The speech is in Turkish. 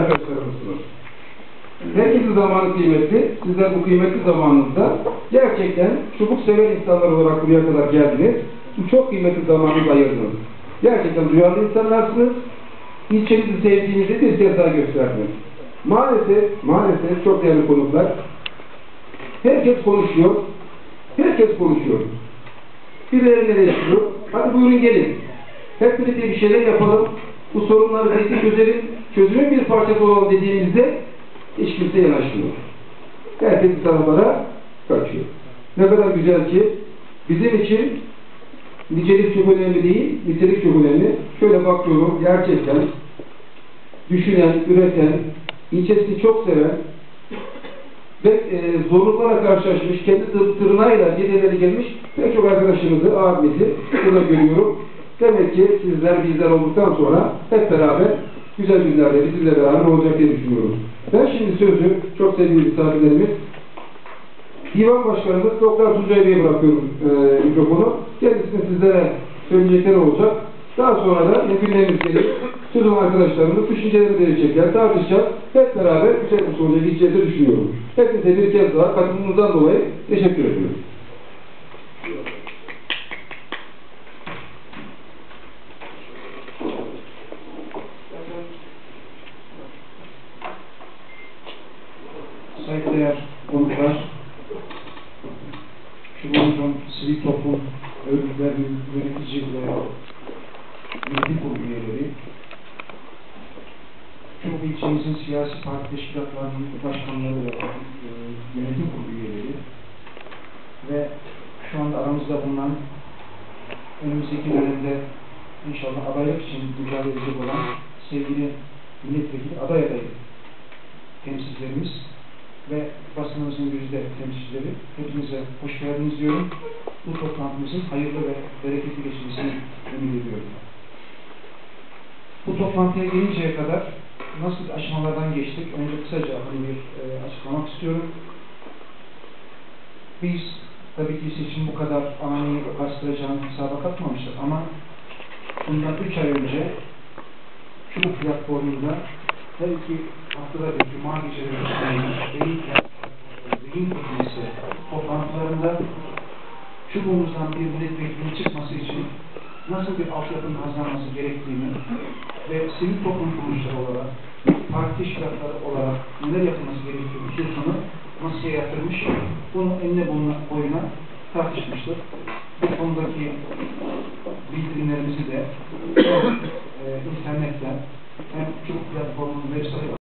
arkadaşlarımızsınız. Herkesin zamanı kıymetli. Sizler bu kıymetli zamanınızda gerçekten çubuk seven insanlar olarak buraya kadar geldiniz. Bu çok kıymetli zamanınızı ayırdınız. Gerçekten duyarlı insanlarsınız. İlçenizi sevdiğinizi bir kez daha gösterdiniz. Maalesef, maalesef çok değerli konuklar. Herkes konuşuyor. Herkes konuşuyor. Birileri eleştiriyor. Hadi buyurun gelin. Hep birlikte bir şeyler yapalım. Bu sorunları birlikte çözelim. Çözümün bir parçası olalım dediğimizde hiç kimse yanaşmıyor. Herkes bir kaçıyor. Ne kadar güzel ki bizim için nicelik çok önemli değil, nitelik çok önemli. Şöyle bakıyorum gerçekten düşünen, üreten, ilçesini çok seven ve e, zorluklarla karşılaşmış, kendi tır, tırnağıyla geceleri gelmiş pek çok arkadaşımızı, abimizi burada görüyorum. Demek ki sizler bizler olduktan sonra hep beraber güzel günlerde bizimle beraber olacak diye düşünüyorum. Ben şimdi sözü çok sevgili misafirlerimiz Divan Başkanımız Doktor Tuncay Bey'e bırakıyorum e, mikrofonu. Kendisine sizlere söyleyecekler olacak. Daha sonra da gündemimiz gelir. Sözüm arkadaşlarımız düşünceleri verecekler, tartışacağız. Hep beraber güzel bir sonuca gideceğizi düşünüyorum. Hepinize bir kez daha katılımınızdan dolayı teşekkür ediyorum. Saygıdeğer konuklar, Cumhurbaşkanı Sivil Toplum Örgütlerinin yönetici ve yönetim kurulu üyeleri, Çubuk ilçemizin siyasi parti teşkilatlarının başkanları ve e, yönetim kurulu üyeleri ve şu anda aramızda bulunan önümüzdeki dönemde inşallah adaylık için mücadele edecek olan sevgili milletvekili aday adayı temsilcilerimiz ve basınımızın yüzde temsilcileri hepinize hoş geldiniz diyorum. Bu toplantımızın hayırlı ve bereketli geçmesini ümit ediyorum. Bu toplantıya gelinceye kadar nasıl aşamalardan geçtik? Önce kısaca hani bir e, açıklamak istiyorum. Biz tabii ki seçim bu kadar ani bastıracağını hesaba katmamıştık ama bundan üç ay önce Çubuk platformunda her iki haftada bir Cuma geceleri beyin kurulması toplantılarında çubuğumuzdan bir milletvekilinin çıkması için nasıl bir altyapının hazırlanması gerektiğini ve sivil toplum kuruluşları olarak, parti teşkilatları olarak neler yapılması gerektiği hususunu masaya yatırmış, bunu enine boyuna tartışmıştık. Bu konudaki bildirimlerimizi de